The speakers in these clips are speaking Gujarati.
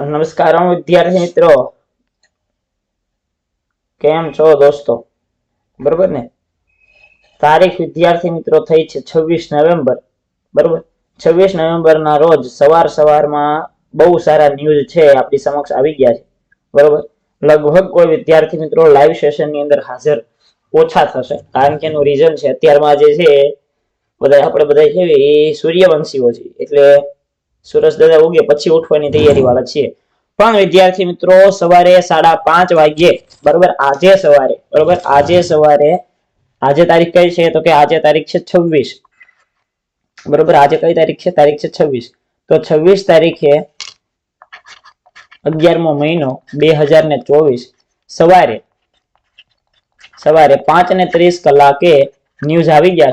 નમસ્કાર વિદ્યાર્થી મિત્રો. કેમ છો દોસ્તો? બરોબર ને? તારીખ વિદ્યાર્થી મિત્રો થઈ છે છવ્વીસ નવેમ્બર. બરોબર? છવ્વીસ નવેમ્બર ના રોજ સવાર સવારમાં બહુ સારા ન્યૂઝ છે, આપણી સમક્ષ આવી ગયા છે. બરોબર? લગભગ કોઈ વિદ્યાર્થી મિત્રો લાઈવ સેશનની અંદર હાજર ઓછા થશે. કારણ કે એનું રીઝન છે, અત્યારમાં જે છે બધા આપણે બધા છે એ સૂર્યવંશીઓ છે એટલે સુરજ દાદા ઉગે, પછી ઉઠવાની તૈયારી વાળા છીએ. પણ વિદ્યાર્થી મિત્રો, સવારે સાડા પાંચ વાગ્યે, બરોબર, આજે સવારે, બરોબર, આજે સવારે, આજે તારીખ કઈ છે? તો કે આજે તારીખ છે છવ્વીસ. બરોબર, આજે કઈ તારીખ છે? તારીખ છે છવ્વીસ. તો છવ્વીસ તારીખે અગિયારમો મહિનો બે હજાર ને ચોવીસ. સવારે સવારે પાંચ ને ત્રીસ કલાકે ન્યૂઝ આવી ગયા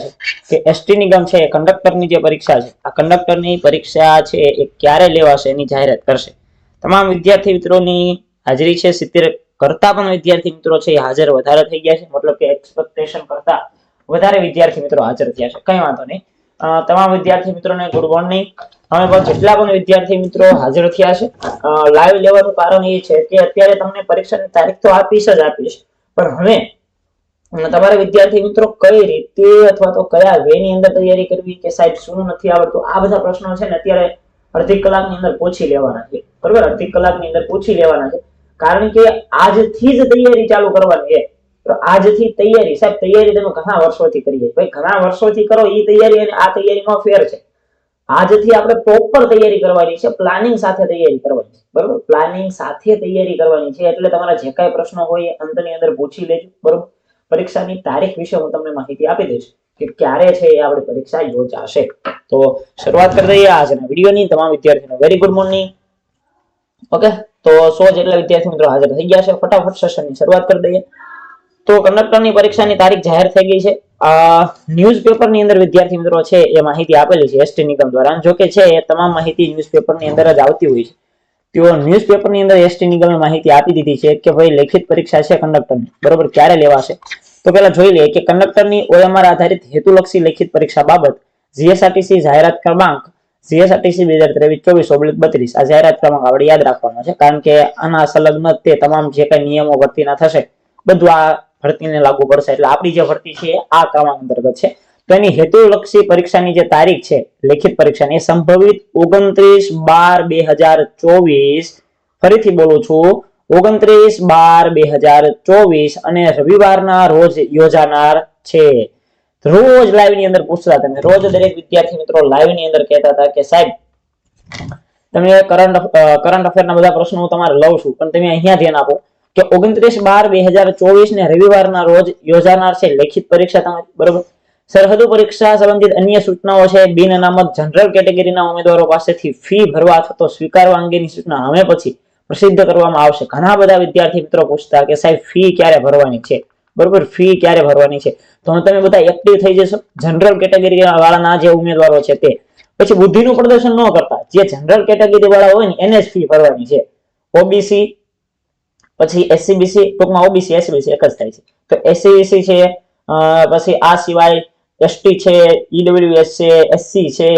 છે કે એસટી નિગમ છે કંડક્ટરની જે પરીક્ષા છે, આ કંડક્ટરની પરીક્ષા છે એ ક્યારે લેવાશે એની જાહેરાત કરશે. તમામ વિદ્યાર્થી મિત્રોની હાજરી છે, સિત્તેર કરતા પણ વિદ્યાર્થી મિત્રો છે એ હાજર વધારે થઈ ગયા છે, મતલબ કે એક્સપેક્ટેશન કરતા વધારે વિદ્યાર્થી મિત્રો હાજર થયા છે, કઈ વાંધો નહીં. તમામ વિદ્યાર્થી મિત્રોને ગુડ મોર્નિંગ હવે જેટલા પણ વિદ્યાર્થી મિત્રો હાજર થયા છે લાઈવ લેવાનું કારણ એ છે કે અત્યારે તમને પરીક્ષાની તારીખ તો આપીશ જ આપીશ, પણ હવે તમારે વિદ્યાર્થી મિત્રો કઈ રીતે અથવા તો કયા વે ની અંદર તૈયારી કરવી કે સાહેબ શું નથી આવડતું? આ બધા પ્રશ્નો છે ને અત્યારે અડધી કલાકની અંદર પૂછી લેવાના છે. બરોબર? અડધી કલાકની અંદર પૂછી લેવાના છે. કારણ કે આજથી જ તૈયારી ચાલુ કરવાની છે. તો આજથી તૈયારી, સાહેબ, તૈયારી તમે ઘણા વર્ષોથી કરીએ ભાઈ, ઘણા વર્ષોથી કરો એ તૈયારી અને આ તૈયારીમાં ફેર છે. આજથી આપણે પ્રોપર તૈયારી કરવાની છે પ્લાનિંગ સાથે તૈયારી કરવાની છે. બરોબર? પ્લાનિંગ સાથે તૈયારી કરવાની છે, એટલે તમારા જે કાંઈ પ્રશ્નો હોય એ અંતની અંદર પૂછી લેજો. બરોબર? પરીક્ષાની તારીખ વિશે હું તમને માહિતી આપી દઈશ કે ક્યારે છે એ આપણી પરીક્ષા યોજાશે. તો શરૂઆત કરી દઈએ આજના વિડીયોની. તમામ વિદ્યાર્થીઓને વેરી ગુડ મોર્નિંગ ઓકે તો સો જેટલા વિદ્યાર્થી મિત્રો હાજર થઈ ગયા છે. ફટાફટ સેશનની શરૂઆત કરી દઈએ. તો કંડક્ટરની પરીક્ષાની તારીખ જાહેર થઈ ગઈ છે. ન્યૂઝપેપરની અંદર વિદ્યાર્થી મિત્રો છે એ માહિતી આપેલી છે. એસટી નિગમ દ્વારા. જો કે છે એ તમામ માહિતી ન્યૂઝપેપરની અંદર જ આવતી હોય છે. તેઓ ન્યૂઝપેપરની અંદર એસટી નિગમે માહિતી આપી દીધી છે કે ભાઈ લેખિત પરીક્ષા છે કંડક્ટરની. બરોબર? ક્યારે લેવાશે? તો પેલા જોઈ લઈએ કે કંડક્ટરની ઓએમઆર આધારિત હેતુલક્ષી લેખિત પરીક્ષા બાબત જીએસઆરટીસી જાહેરાત ક્રમાંક જીએસઆરટીસી બે હજાર ત્રેવીસ ચોવીસ ઓગણીસ બત્રીસ. આ જાહેરાત ક્રમાંક આપણે યાદ રાખવાનો છે કારણ કે આના સંલગ્ન તે તમામ જે કઈ નિયમો ભરતીના થશે, બધું આ ભરતીને લાગુ પડશે. એટલે આપણી જે ભરતી છે, આ ક્રમાંક અંતર્ગત છે. તો એની હેતુલક્ષી પરીક્ષાની જે તારીખ છે, લેખિત પરીક્ષાની સંભવિત ઓગણત્રીસ બાર બે હજાર ચોવીસ. ફરીથી બોલું છું, ઓગણત્રીસ બાર બે હજાર ચોવીસ અને રવિવારના રોજ યોજાનાર છે. રોજ લાઈવની અંદર પૂછતા તમે રોજ દરેક વિદ્યાર્થી મિત્રો લાઈવની અંદર કહેતા હતા કે, સાહેબ તમે કરંટ કરંટ અફેરના બધા પ્રશ્નો હું તમારે લઉં છું, પણ તમે અહીંયા ધ્યાન આપો કે ઓગણત્રીસ બાર બે હજાર ચોવીસ ને રવિવારના રોજ યોજાનાર છે, લેખિત પરીક્ષા તમારી, બરોબર? સરહદો પરીક્ષા સંબંધિત અન્ય સૂચનાઓ છે. બિન અનામત જનરલ કેટેગરીના ઉમેદવારો પાસેથી ફી ભરવા થતો સ્વીકારવા અંગેની સૂચના હવે પછી પ્રસિદ્ધ કરવામાં આવશે. ઘણા બધા વિદ્યાર્થી મિત્રો પૂછતા કે સાહેબ, ફી ક્યારે ભરવાની છે? બરોબર, ફી ક્યારે ભરવાની છે? તો તમે બધા એક્ટિવ થઈ જશો. જનરલ કેટેગરી વાળાના જે ઉમેદવારો છે તે. પછી બુદ્ધિનું પ્રદર્શન ન કરતા. જે જનરલ કેટેગરી વાળા હોય ને, એને જ ફી ભરવાની છે. ઓબીસી, પછી એસસીબીસી, ટૂંકમાં ઓબીસી, એસસીબીસી, એક જ થાય છે. તો એસસીબીસી છે પછી આ સિવાય એસટી છે ઈડબ્લ્યુએસ છે એસસી છે,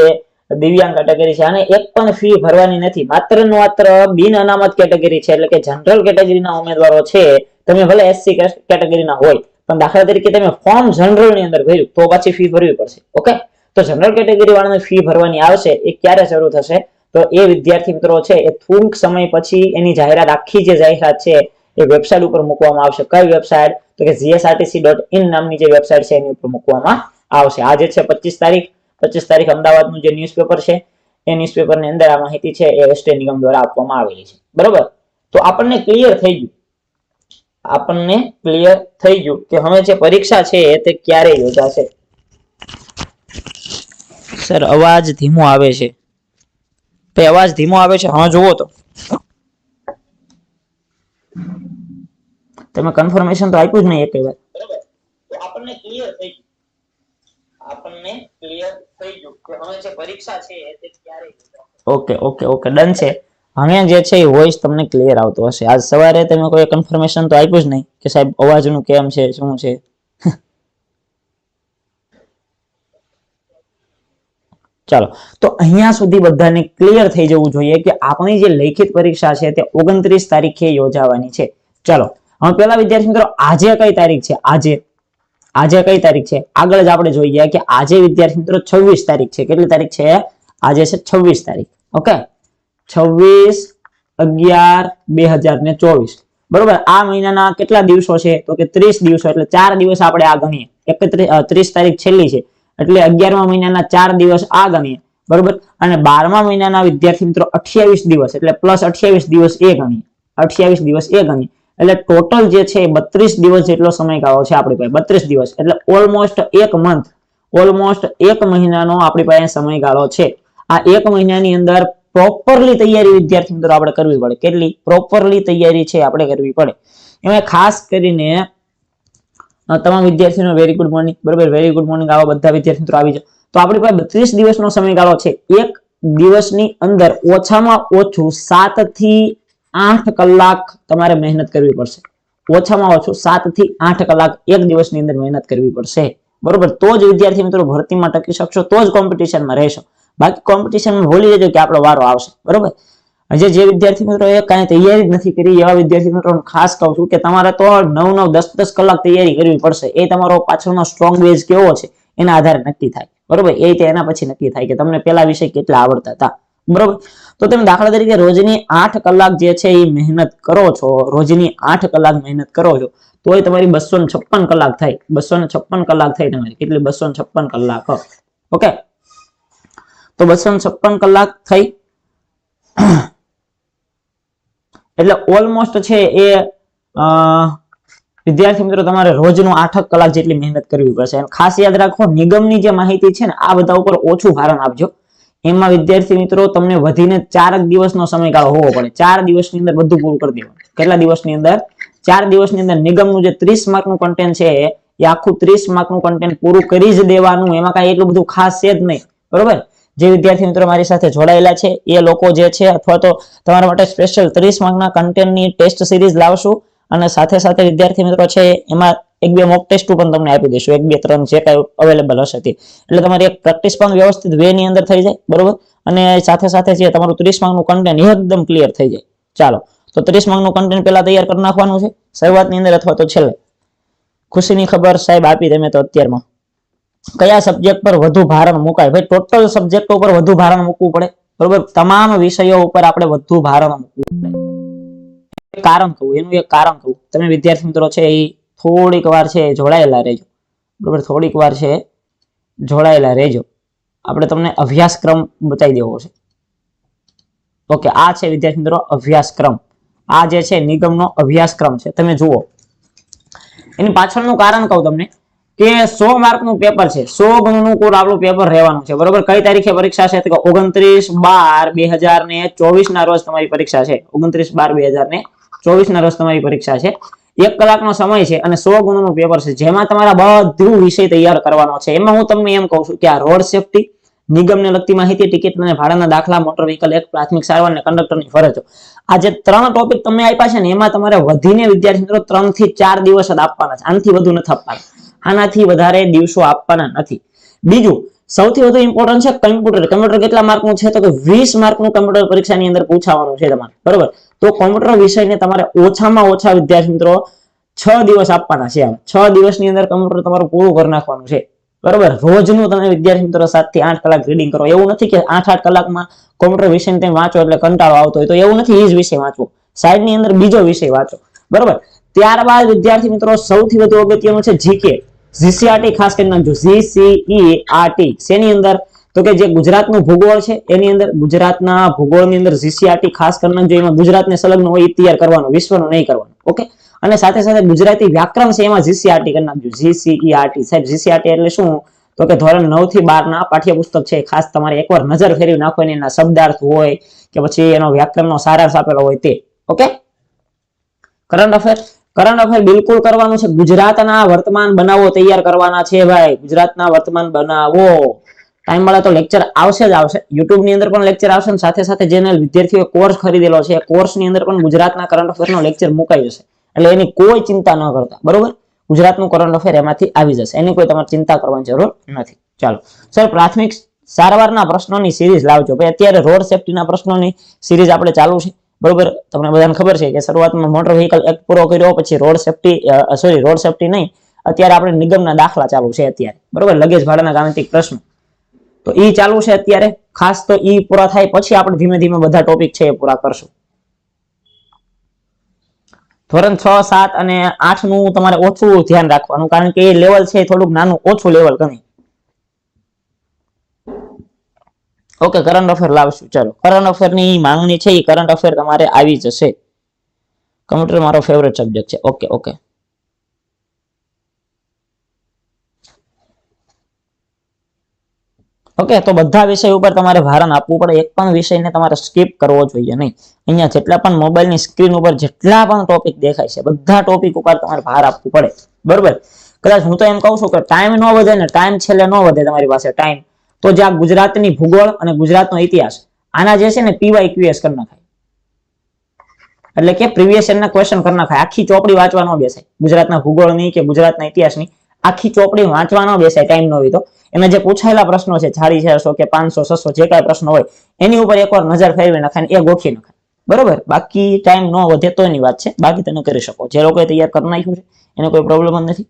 દિવ્યાંગ કેટેગરી છે. અને એક પણ ફી ભરવાની નથી. માત્ર ને માત્ર બિન અનામત કેટેગરી છે. એટલે કે જનરલ કેટેગરીના ઉમેદવારો છે. તમે ભલે એસસી કેટેગરીના હોય, પણ દાખલા તરીકે તમે ફોર્મ જનરલની અંદર ભર્યું, તો પછી ફી ભરવી પડશે. ઓકે તો જનરલ કેટેગરી વાળાને ફી ભરવાની આવશે. એ ક્યારે શરૂ થશે? તો એ વિદ્યાર્થી મિત્રો છે, એ થૂંક સમય પછી એની જાહેરાત, આખી જે જાહેરાત છે, એ વેબસાઇટ ઉપર મૂકવામાં આવશે. કઈ વેબસાઇટ તો કે જીએસઆરટીસી ડોટ ઇન નામની જે વેબસાઇટ છે, એની ઉપર મૂકવામાં આવશે. આજે છે પચીસ તારીખ. પચીસ તારીખ અમદાવાદનું જે ન્યૂઝપેપર છે, એ ન્યૂઝપેપરની અંદર આ માહિતી છે એ એસટી નિગમ દ્વારા આપવામાં આવેલી છે. બરોબર? તો આપણને ક્લિયર થઈ ગયું. આપણને ક્લિયર થઈ ગયું કે હવે જે પરીક્ષા છે તે ક્યારે યોજાશે? સર, અવાજ ધીમો આવે છે. તો અવાજ ધીમો આવે છે? હા, જુઓ તો. તમે કન્ફર્મેશન તો આપ્યું જ નહીં એક વાર. આપણને ક્લિયર થઈ ક્લિયર થઈ ગયું કે હવે જે પરીક્ષા છે તે ક્યારે ઓકે ઓકે ઓકે ડન છે. હવે જે છે એ વોઇસ તમને ક્લિયર આવતો હશે. આજ સવારે તમે કોઈ કન્ફર્મેશન તો આપ્યું જ નહીં કે સાહેબ અવાજનું કેમ છે, શું છે? ચાલો, તો અહીંયા સુધી બધાને ક્લિયર થઈ જવું જોઈએ કે આપણી જે લેખિત પરીક્ષા છે તે ઓગણત્રીસ તારીખે યોજાવાની છે. ચાલો, હવે પેલા વિદ્યાર્થી મિત્રો, આજે કઈ તારીખ છે? આજે. આજે કઈ તારીખ છે? આગળ જ આપણે જોઈ ગયા કે આજે વિદ્યાર્થી મિત્રો છવ્વીસ તારીખ છે. કેટલી તારીખ છે? આજે છે છવ્વીસ તારીખ. ઓકે? છવ્વીસ અગિયાર બે હજાર ને ચોવીસ. બરોબર? આ મહિનાના કેટલા દિવસો છે? તો કે ત્રીસ દિવસો, એટલે ચાર દિવસ આપણે આ ગણીએ. ત્રીસ તારીખ છેલ્લી છે. એટલે અગિયારમા મહિનાના ચાર દિવસ આ ગણીએ. બરોબર? અને બારમા મહિનાના વિદ્યાર્થી મિત્રો અઠ્યાવીસ દિવસ, એટલે પ્લસ અઠ્યાવીસ દિવસ એ ગણીએ. અઠ્યાવીસ દિવસ એ ગણીએ. એટલે ટોટલ જે છે બત્રીસ દિવસ જેટલો સમયગાળો છે આપણી પાસે. બત્રીસ દિવસ. એટલે ઓલમોસ્ટ એક મંથ ઓલમોસ્ટ એક મહિનાનો આપણી પાસે સમયગાળો છે. આ એક મહિનાની અંદર પ્રોપરલી તૈયારી વિદ્યાર્થી મિત્રો આપણે કરવી પડે. કેટલી? પ્રોપરલી તૈયારી છે આપણે કરવી પડે. એમાં ખાસ કરીને તમામ વિદ્યાર્થીઓને વેરી ગુડ મોર્નિંગ બરોબર? વેરી ગુડ મોર્નિંગ આવા બધા વિદ્યાર્થી મિત્રો આવી જાઓ. તો આપણી પાસે બત્રીસ દિવસનો સમયગાળો છે. એક દિવસની અંદર ઓછામાં ઓછું સાતથી આઠ કલાક તમારે મહેનત કરવી પડશે. ઓછામાં ઓછું સાતથી આઠ કલાક એક દિવસની અંદર મહેનત કરવી પડશે. બરોબર? તો જ વિદ્યાર્થી મિત્રો ભરતીમાં ટકી શકશો, તો જ કોમ્પિટિશનમાં રહેશો. બાકી કોમ્પિટિશનમાં ભૂલી જજો કે આપણો વારો આવશે. બરોબર? હજે જે વિદ્યાર્થી મિત્રો એ કાંઈ તૈયારી નથી કરી, એવા વિદ્યાર્થી મિત્રો ખાસ કહું છું કે તમારે તો નવ નવ દસ દસ કલાક તૈયારી કરવી પડશે. એ તમારો પાછળનો સ્ટ્રોંગ બેઝ કેવો છે? એના આધારે નક્કી થાય. બરોબર? એ રીતે એના પછી નક્કી થાય કે તમને પેલા વિષય કેટલા આવડતા હતા? બરોબર? તો તમે દાખલા તરીકે રોજની આઠ કલાક જે છે એ મહેનત કરો છો, રોજની આઠ કલાક મહેનત કરો છો, તોય તમારી બસો છપ્પન કલાક થાય. બસો છપ્પન કલાક થાય તમારી કેટલી બસો છપ્પન કલાક. ઓકે? તો બસો છપ્પન કલાક થઈ. એટલે ઓલમોસ્ટ છે એ વિદ્યાર્થી મિત્રો, તમારે રોજનું આઠ કલાક જેટલી મહેનત કરવી પડશે. ખાસ યાદ રાખો, નિગમની જે માહિતી છે ને, આ બધા ઉપર ઓછું ભારણ આપજો. એમાં વિદ્યાર્થી મિત્રો તમને વધીને ચાર જ દિવસનો સમયગાળો હોવો પડે. ચાર દિવસની અંદર બધું પૂરું કરી દેવાનું. કેટલા દિવસની અંદર? ચાર દિવસની અંદર નિગમનું જે ત્રીસ માર્કનું કન્ટેન્ટ છે, એ આખું ત્રીસ માર્કનું કન્ટેન્ટ પૂરું કરી જ દેવાનું. એમાં કાંઈ એટલું બધું ખાસ છે જ નહીં. બરોબર? જે વિદ્યાર્થી મિત્રો મારી સાથે જોડાયેલા છે, એ લોકો જે છે અથવા તો તમારા માટે સ્પેશિયલ ત્રીસ માર્કના કન્ટેન્ટની ટેસ્ટ સિરીઝ લાવશું. અને સાથે સાથે વિદ્યાર્થી મિત્રો છે, એમાં એક બે મોક ટેસ્ટ પણ તમને આપી દઈશું. એક બે ત્રણ જે કાંઈ અવેલેબલ હશે એટલે તમારી એક પ્રેક્ટિસ પણ વ્યવસ્થિત વે ની અંદર થઈ જાય, બરોબર? અને સાથે સાથે છે તમારું ત્રીસ માર્કનું કન્ટેન્ટ એકદમ ક્લિયર થઈ જાય. ચાલો, તો ત્રીસ માર્કનું કન્ટેન્ટ પેલા તૈયાર કરી નાખવાનું છે. શરૂઆતની અંદર અથવા તો છેલ્લે. ખુશીની ખબર સાહેબ આપી તમે તો અત્યારમાં. કયા સબ્જેક્ટ પર વધુ ભારણ મુકાય? ભાઈ ટોટલ સબ્જેક્ટ ઉપર વધુ ભારણ મૂકવું પડે, બરોબર? તમામ વિષયો ઉપર આપણે વધુ ભારણ મૂકવું કારણ કહું એનું એક કારણ કહું તમે વિદ્યાર્થી મિત્રો છે એ થોડીક વાર છે જોડાયેલા રહેજો. બરોબર, થોડીક વાર છે જોડાયેલા રહેજો. આપણે તમને અભ્યાસક્રમ બતાવી દેવો છે. ઓકે, આ છે વિદ્યાર્થી મિત્રો અભ્યાસક્રમ. આ જે છે નિગમનો અભ્યાસક્રમ છે. તમે જુઓ. એની પાછળનું કારણ કહું તમને કે સો માર્કનું પેપર છે. સો ગુણનું કુલ આપણું પેપર રહેવાનું છે. બરોબર, કઈ તારીખે પરીક્ષા છે? ઓગણત્રીસ બાર બે હજાર ને ચોવીસ ના રોજ તમારી પરીક્ષા છે. ઓગણત્રીસ બાર બે હજાર ને ચોવીસ ના રોજ તમારી પરીક્ષા છે. એક કલાકનો સમય છે અને સો ગુણનું પેપર છે. જેમાં તમારા બધું વિષય તૈયાર કરવાનો છે. એમાં હું તમને એમ કહું છું કે આ રોડ સેફટી, નિગમને લગતી માહિતી, ટિકિટ અને ભાડાના દાખલા, મોટર વ્હીકલ એક પ્રાથમિક સારવાર અને કંડક્ટરની ફરજો. આ જે ત્રણ ટોપિક તમને આપ્યા છે ને, એમાં તમારે વધીને વિદ્યાર્થી મિત્રો ત્રણથી ચાર દિવસ જ આપવાના છે. આનાથી વધુ નથી આપવાના. આનાથી વધારે દિવસો આપવાના નથી. બીજું સૌથી વધુ ઇમ્પોર્ટન્ટ છે કમ્પ્યુટર કમ્પ્યુટર કેટલા માર્કનું છે? તો કે વીસ માર્કનું કમ્પ્યુટર પરીક્ષાની અંદર પૂછાવાનું છે તમારે. બરોબર? તો કોમ્પ્યુટર વિષયને તમારે ઓછામાં ઓછા વિદ્યાર્થી મિત્રો છ દિવસ આપવાના છે આમ. છ દિવસની અંદર કમ્પ્યુટર તમારું પૂરું કરી નાખવાનું છે. બરોબર? રોજનું તમે વિદ્યાર્થી મિત્રો સાતથી આઠ કલાક રીડિંગ કરો. એવું નથી કે આઠ આઠ કલાકમાં કોમ્પ્યુટર વિષય તમે વાંચો એટલે કંટાળો આવતો હોય તો. એવું નથી, એ જ વિષય વાંચવો સાઈડની અંદર બીજો વિષય વાંચો. બરોબર? ત્યારબાદ વિદ્યાર્થી મિત્રો સૌથી વધુ અગત્યનું છે જીકે જીસીઆરટી, ખાસ કરીને નાખજો જીસીઈઆરટી શેની અંદર? તો કે જે ગુજરાતનું ભૂગોળ છે, એની અંદર ગુજરાતના ભૂગોળની અંદર જીસીઆરટી, ખાસ કરીને નાખજો એમાં ગુજરાતને સંલગ્ન હોય એ તૈયાર કરવાનો, વિશ્વનું નહીં કરવાનું, ઓકે? અને સાથે સાથે ગુજરાતી વ્યાકરણ છે, એમાં જીસીઆરટી કરી નાખજો, જીસીઈઆરટી. સાહેબ, જીસીઆરટી એટલે શું? તો કે ધોરણ નવથી બાર ના પાઠ્યપુસ્તક છે, ખાસ તમારે એકવાર નજર ફેરવી નાખો એના શબ્દાર્થ હોય કે પછી એનો વ્યાકરણનો સારાંશ આપેલો હોય તે, okay? Current affair current affair બિલકુલ કરવાનું છે. ગુજરાતના વર્તમાન બનાવો તૈયાર કરવાના છે ભાઈ. ગુજરાતના વર્તમાન બનાવો. ટાઈમ મળે તો લેક્ચર આવશે જ આવશે. યુટ્યુબની અંદર પણ લેક્ચર આવશે સાથે સાથે જેને વિદ્યાર્થીઓ કોર્સ ખરીદેલો છે, એ કોર્સની અંદર પણ ગુજરાતના કરંટ અફેરનો લેક્ચર મુકાઈ જશે. એટલે એની કોઈ ચિંતા ન કરતા. બરોબર? ગુજરાતનું કરંટ અફેર એમાંથી આવી જશે. એની કોઈ તમારે ચિંતા કરવાની જરૂર નથી. ચાલો. સર પ્રાથમિક સારવારના પ્રશ્નોની સિરીઝ લાવજો. ભાઈ, અત્યારે રોડ સેફટીના પ્રશ્નોની સિરીઝ આપણે ચાલુ છે. બરોબર? તમને બધાને ખબર છે કે શરૂઆતમાં મોટર વ્હીકલ એક્ટ પૂરો કર્યો, પછી road safety sorry road safety નહીં. અત્યારે આપણે નિગમના દાખલા ચાલુ છે અત્યારે. બરોબર? લગેજ ભાડાના ગાણિતિક પ્રશ્ન. તો ઈ ચાલુ છે અત્યારે. ખાસ તો ઈ પૂરા થાય પછી આપણે ધીમે ધીમે બધા ટોપિક છે એ પૂરા કરશું. ધોરણ છ, સાત અને આઠનું તમારે ઓછું ધ્યાન રાખવાનું, કારણ કે એ લેવલ છે થોડુંક નાનું, ઓછું લેવલ ગણી. ઓકે કરંટ અફેર લાવશું. ચાલો કરંટ અફેરની માંગણી છે એ કરંટ અફેર તમારે આવી જશે. કમ્પ્યુટર મારો ફેવરેટ સબ્જેક્ટ છે. Okay okay. ઓકે, તો બધા વિષય ઉપર તમારે ભારણ આપવું પડે. એક પણ વિષયને તમારે સ્કીપ કરવો જોઈએ નહીં. અહીંયા જેટલા પણ મોબાઈલની સ્ક્રીન ઉપર જેટલા પણ ટોપિક દેખાય છે, બધા ટોપિક ઉપર તમારે ભાર આપવું પડે. બરોબર? કદાચ હું તો એમ કહું છું કે ટાઈમ ન વધે ને ટાઈમ છેલ્લે ન વધે તમારી પાસે ટાઈમ તો જે આ ગુજરાતની ભૂગોળ અને ગુજરાતનો ઇતિહાસ, આના જે છે ને પીવાય ક્યુએસ કરી નાખાય. એટલે કે પ્રીવિયસ યરના ક્વેશ્ચન કરી નાખાય. આખી ચોપડી વાંચવા ન બેસાય. ગુજરાતના ભૂગોળની કે ગુજરાતના ઇતિહાસની આખી ચોપડી વાંચવા ન બેસાય ટાઈમ ન હોય તો. એના જે પૂછાયેલા પ્રશ્નો છે ચાળી ચારસો કે પાંચસો, છસો જે કાંઈ પ્રશ્નો હોય, એની ઉપર એકવાર નજર ફેરવી નાખાય એ ગોખી નખાય. બરોબર? બાકી ટાઈમ ન વધે તો એની વાત છે. બાકી તમે કરી શકો. જે લોકોએ તૈયાર કરી નાખ્યું છે, એને કોઈ પ્રોબ્લેમ નથી.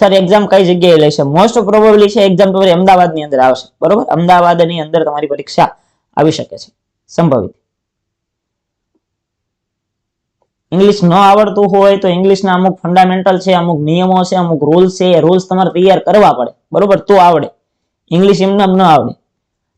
સર એક્ઝામ કઈ જગ્યાએ લેશે મોસ્ટ પ્રોબેબલી છે એક્ઝામ તમારી અમદાવાદની અંદર આવશે. બરોબર? અમદાવાદની અંદર તમારી પરીક્ષા આવી શકે છે. સંભવિત. ઇંગ્લિશ ન આવડતું હોય તો ઇંગ્લિશના અમુક ફંડામેન્ટલ છે, અમુક નિયમો છે, અમુક રૂલ્સ છે, એ રૂલ્સ તમારે તૈયાર કરવા પડે. બરોબર? તો આવડે. ઇંગ્લિશ એમને ન આવડે.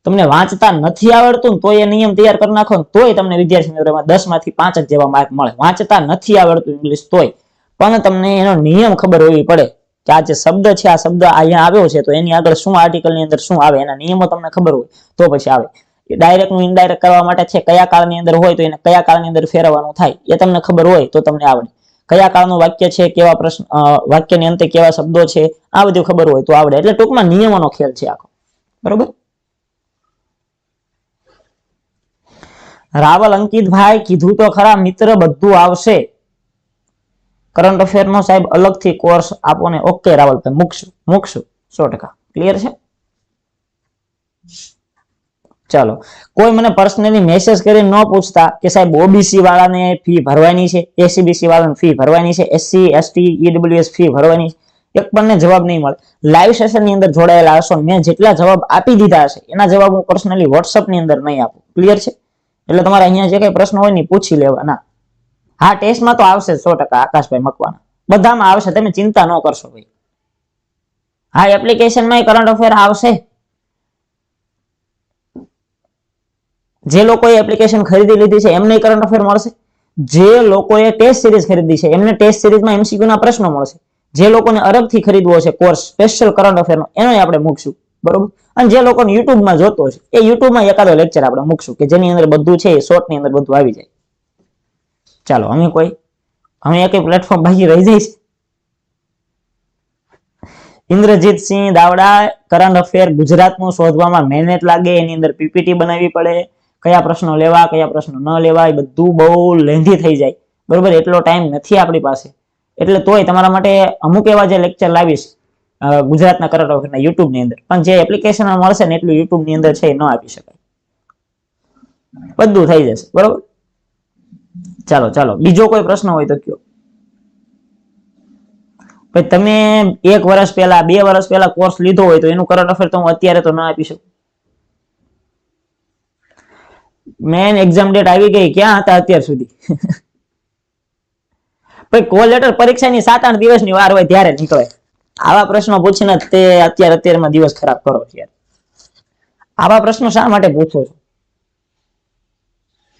તમને વાંચતા નથી આવડતું તો એ નિયમ તૈયાર કરી નાખો ને તોય તમને વિદ્યાર્થી મિત્રોમાં દસમાંથી પાંચ જ જેવા માર્ક મળે. વાંચતા નથી આવડતું ઇંગ્લિશ તોય. પણ તમને એનો નિયમ ખબર હોવી પડે. કે આ જે શબ્દ છે, આ શબ્દ અહીંયા આવ્યો છે, તો એની આગળ શું આર્ટિકલની અંદર શું આવે, એના નિયમો તમને ખબર હોય, તો પછી આવે. ડાયરેક્ટનું ઇનડાયરેક્ટ કરવા માટે છે, કયા કાળની અંદર હોય, તો એને કયા કાળની અંદર ફેરવવાનું થાય, એ તમને ખબર હોય, તો તમને આવડે. કયા કાળનું વાક્ય છે, કેવા પ્રશ્ન વાક્યની અંતે કેવા શબ્દો છે, આ બધું ખબર હોય, તો આવડે. એટલે ટૂંકમાં નિયમોનો ખેલ છે આખો. બરોબર? રાવલ અંકિતભાઈ કીધું તો ખરા, મિત્ર બધું આવશે. કરંટ અફેર નો સાહેબ અલગથી કોર્સ આપો ને ઓકે રાવલભાઈ મૂકશું મૂકશું, સો ટકા. ક્લિયર છે? ચાલો. કોઈ મને પર્સનલી મેસેજ કરી ન પૂછતા કે સાહેબ ઓબીસી વાળાને ફી ભરવાની છે એસીબીસી વાળાને ફી ભરવાની છે એસસી એસટી ઈડબ્લ્યુએસ ફી ભરવાની છે? એક પણ જવાબ નહીં મળે. લાઈવ સેશનની અંદર જોડાયેલા હશો મેં જેટલા જવાબ આપી દીધા હશે, એના જવાબ હું પર્સનલી વોટ્સઅપની અંદર નહીં આપું. ક્લિયર છે? એટલે તમારે અહીંયા જે કઈ પ્રશ્ન હોય ને પૂછી લેવાના. હા ટેસ્ટમાં તો આવશે સો ટકા આકાશભાઈ મકવાના બધામાં આવશે, તમે ચિંતા ન કરશો ભાઈ. હા એપ્લિકેશનમાં કરંટ અફેર આવશે. જે લોકોએ એપ્લિકેશન ખરીદી લીધી છે, એમને કરંટ અફેર મળશે. જે લોકોએ ટેસ્ટ સિરીઝ ખરીદી છે, એમને ટેસ્ટ સિરીઝમાં એમસીક્યુ ના પ્રશ્નો મળશે. જે લોકોને અરબથી ખરીદવો છે, કોર્સ, સ્પેશિયલ કરંટ અફેરનો એનો આપણે મૂકશું. બરોબર? અને જે લોકોને યુટ્યુબમાં જોતો છે, એ યુટ્યુબમાં એકાદો લેક્ચર આપણે મૂકશું, કે જેની અંદર બધું છે, એ શોર્ટની અંદર બધું આવી જાય. ચાલો, અમે કોઈ, અમે એક પ્લેટફોર્મ બાકી રહી જાય છે ઇન્દ્રજીત સિંહ દાવડા કરંટ અફેર ગુજરાતનું શોધવામાં મહેનત લાગે, એની અંદર પીપીટી બનાવવી પડે. કયા પ્રશ્નો લેવા, કયા પ્રશ્નો ન લેવા, એ બધું બહુ લેન્ધી થઈ જાય. બરોબર, એટલો ટાઈમ નથી આપણી પાસે. એટલે તોય તમારા માટે અમુક એવા જે લેક્ચર લાવીશ ગુજરાતના કરંટ અફેરના યુટ્યુબની અંદર. પણ જે એપ્લિકેશન મળશે ને, એટલું યુટ્યુબની અંદર છે એ ન આપી શકાય. બધું થઈ જશે, બરોબર? ચાલો ચાલો. બીજો કોઈ પ્રશ્ન હોય તો કયો? ભાઈ, તમે એક વર્ષ પહેલા, બે વર્ષ પહેલા કોર્સ લીધો હોય તો એનું કરંટ અફેર તો હું અત્યારે તો ના આપી શકું. મેન એક્ઝામ ડેટ આવી ગઈ, ક્યાં હતા અત્યાર સુધી? ભાઈ કોલ લેટર પરીક્ષાની સાત, આઠ દિવસની વાર હોય ત્યારે નીકળે. આવા પ્રશ્નો પૂછીને તે અત્યારે, અત્યારમાં દિવસ ખરાબ કરો અત્યારે. આવા પ્રશ્નો શા માટે પૂછો છો?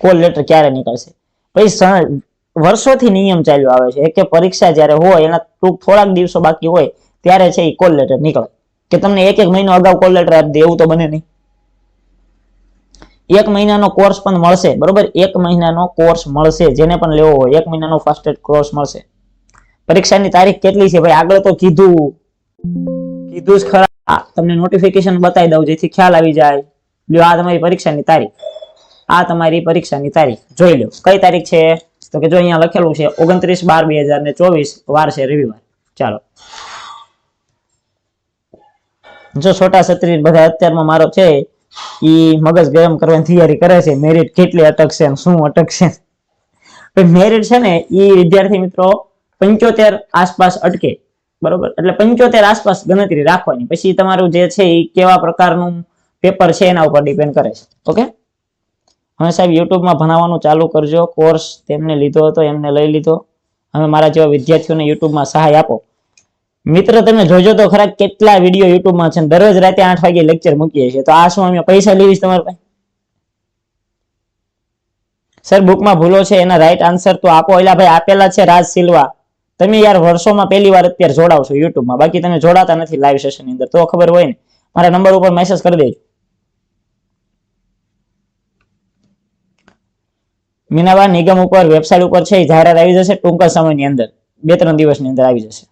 કોલ લેટર ક્યારે નીકળશે? પછી વર્ષોથી નિયમ ચાલ્યો આવે છે. કે પરીક્ષા જ્યારે હોય, એના ટૂંક થોડાક દિવસો બાકી હોય, ત્યારે છે એ કોલ લેટર નીકળે. કે તમને એક એક મહિનો અગાઉ કોલ લેટર આપી દે, એવું તો બને નહીં. એક મહિનાનો કોર્સ પણ મળશે, બરોબર? એક મહિનાનો કોર્સ મળશે, જેને પણ લેવો હોય. એક મહિનાનો ફાસ્ટ કોર્સ મળશે. પરીક્ષાની તારીખ કેટલી છે ભાઈ? આગળ તો કીધું. કીધું જ ખરા. તમને નોટિફિકેશન બતાવી દઉં, જેથી ખ્યાલ આવી જાય. લ્યો, આ તમારી પરીક્ષાની તારીખ. આ તમારી પરીક્ષાની તારીખ. જોઈ લો. કઈ તારીખ છે? તો કે જો અહીંયા લખેલું છે, ઓગણત્રીસ બાર બે હજાર ને ચોવીસ, વાર છે રવિવાર. ચાલો. જો છોટા છત્રી બધા અત્યારમાં મારો છે, ઈ મગજ ગરમ કરવાની તૈયારી કરે છે મેરિટ કેટલી અટકશે શું અટકશે? મેરિટ છે ને, ઈ વિદ્યાર્થી મિત્રો, પંચોતેર આસપાસ અટકે. બરોબર? એટલે પંચોતેર આસપાસ ગણતરી રાખવાની. પછી તમારું જે છે એ કેવા પ્રકારનું પેપર છે, એના ઉપર ડિપેન્ડ કરે છે. ઓકે હવે સાહેબ, યુટ્યુબમાં ભણાવવાનું ચાલુ કરજો કોર્સ તેમને લીધો હતો, એમને લઈ લીધો. હવે મારા જેવા વિદ્યાર્થીઓને યુટ્યુબમાં સહાય આપો. મિત્ર, તમે જોજો તો ખરા કેટલા વીડિયો યુટ્યુબમાં છે દરરોજ રાતે આઠ વાગે લેક્ચર મૂકીએ છીએ. તો આ શું અમે પૈસા લેવીશ તમારા પાસે? સર બુકમાં ભૂલો છે, એના રાઈટ આન્સર તો આપો. એલા ભાઈ આપેલા છે, રાજ સિલ્વા. તમે યાર વર્ષોમાં પહેલી વાર અત્યારે જોડાવશો યુટ્યુબમાં. બાકી તમે જોડાતા નથી લાઈવ સેશનની અંદર, તો ખબર હોય ને. મારા નંબર ઉપર મેસેજ કરી દેજો. મીનાબા નિગમ ઉપર, વેબસાઇટ ઉપર છે જાહેરાત આવી જશે ટૂંક સમયની અંદર. બે ત્રણ દિવસની અંદર આવી જશે.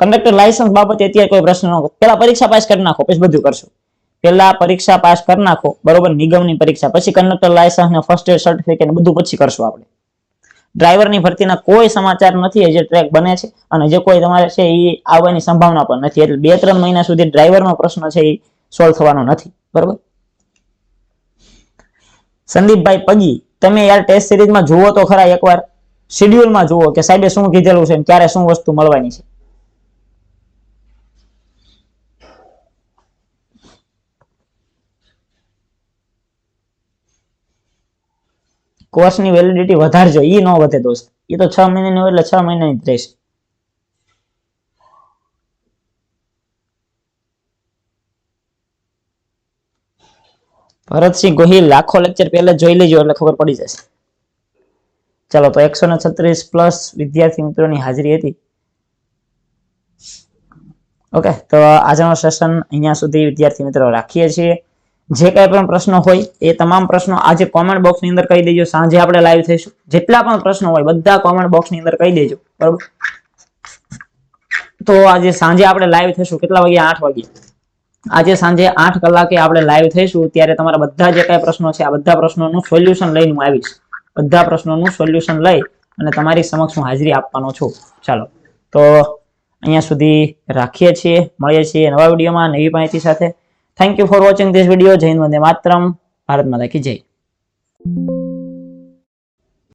કંડક્ટર લાયસન્સ બાબતે અત્યારે કોઈ પ્રશ્ન ન પેલા પરીક્ષા પાસ કરી નાખો, પછી બધું કરશો. પેલા પરીક્ષા પાસ કરી નાખો, બરોબર? નિગમની પરીક્ષા. પછી કંડક્ટર લાયસન્સ ને ફર્સ્ટ એડ સર્ટિફિકેટ બધું પછી કરશું આપણે. ડ્રાઈવરની ભરતીના કોઈ સમાચાર નથી જે ટ્રેક બને છે અને જે કોઈ તમારે છે એ આવવાની સંભાવના પણ નથી. એટલે બે ત્રણ મહિના સુધી ડ્રાઈવરનો પ્રશ્ન છે એ સોલ્વ થવાનો નથી. બરોબર? સંદીપભાઈ પગી, તમે યાર ટેસ્ટ સિરીઝમાં જુઓ તો ખરા એકવાર. શિડ્યુલમાં જુઓ કે સાહેબે શું કીધેલું છે ક્યારે શું વસ્તુ મળવાની છે. કોર્સની વેલિડિટી વધારજો એ ન વધે દોસ્ત. એ તો છ મહિનાની હોય એટલે છ મહિનાની જ રહેશે. ભરતસિંહ ગોહિલ લાખો લેક્ચર પહેલા જોઈ લેજો એટલે ખબર પડી જશે. ચાલો, તો એકસો ને છત્રીસ પ્લસ વિદ્યાર્થી મિત્રોની હાજરી હતી. ઓકે તો આજનો સેશન અહીંયા સુધી વિદ્યાર્થી મિત્રો રાખીએ છીએ. જે કાંઈ પણ પ્રશ્નો હોય, એ તમામ પ્રશ્નો આજે કોમેન્ટ બોક્સની અંદર કહી દેજો. સાંજે આપણે લાઈવ થઈશું. જેટલા પણ પ્રશ્નો હોય, બધા કોમેન્ટ બોક્સની અંદર કહી દેજો. બરોબર? તો આજે સાંજે આપણે લાઈવ થઈશું. કેટલા વાગે આઠ વાગે આજે સાંજે આઠ કલાકે આપણે લાઈવ થઈશું, ત્યારે તમારા બધા જે કાંઈ પ્રશ્નો છે, આ બધા પ્રશ્નોનું સોલ્યુશન લઈને હું આવીશ. બધા પ્રશ્નોનું સોલ્યુશન લઈ અને તમારી સમક્ષ હું હાજરી આપવાનો છું. ચાલો. તો અહીંયા સુધી રાખીએ છીએ, મળીએ છીએ નવા વિડીયોમાં નવી માહિતી સાથે. Thank you for watching this video Jain વંદે માતરમ. ભારત માતા કી જય.